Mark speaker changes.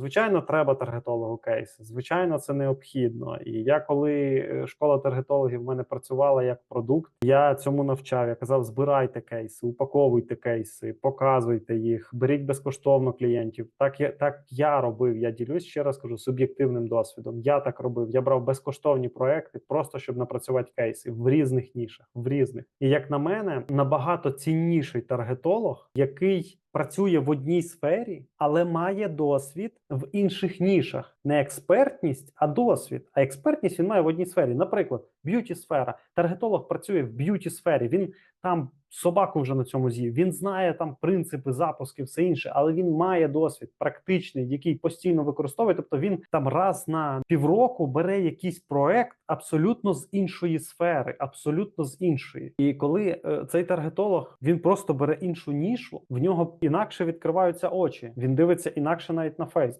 Speaker 1: Звичайно, треба таргетологу кейси. Звичайно, це необхідно. І я, коли е, школа таргетологів в мене працювала як продукт, я цьому навчав. Я казав: збирайте кейси, упаковуйте кейси, показуйте їх, беріть безкоштовно клієнтів. Так я так я робив. Я ділюсь ще раз кажу суб'єктивним досвідом. Я так робив. Я брав безкоштовні проекти, просто щоб напрацювати кейси в різних нішах, в різних. І як на мене, набагато цінніший таргетолог, який працює в одній сфері, але має досвід в інших нішах. Не експертність, а досвід. А експертність він має в одній сфері. Наприклад, б'юті сфера. Таргетолог працює в б'юті сфері. Він там собаку вже на цьому з'їв. Він знає там принципи запуски, все інше, але він має досвід практичний, який постійно використовує. Тобто він там раз на півроку бере якийсь проект абсолютно з іншої сфери, абсолютно з іншої. І коли е, цей таргетолог він просто бере іншу нішу, в нього інакше відкриваються очі. Він дивиться інакше навіть на фейс.